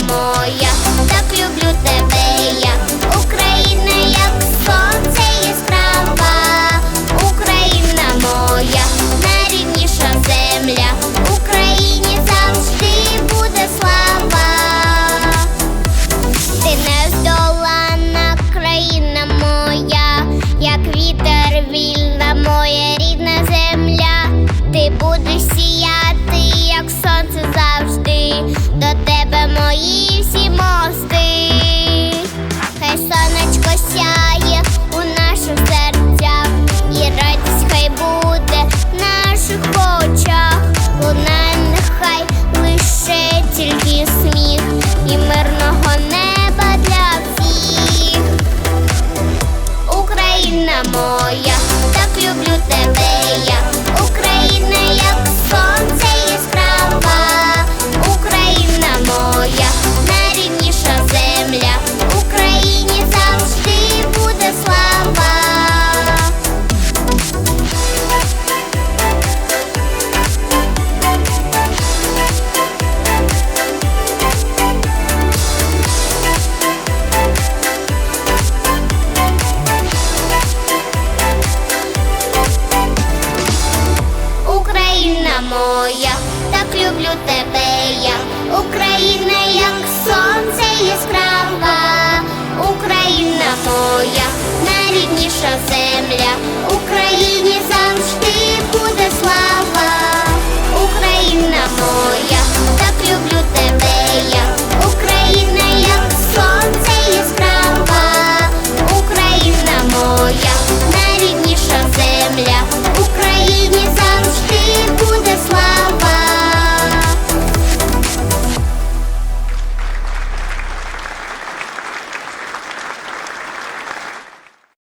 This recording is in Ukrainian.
моя, так люблю тебе я. Україна моя, так люблю тебе, я, Україна, як сонце яскрава, Україна моя, найрідніша земля.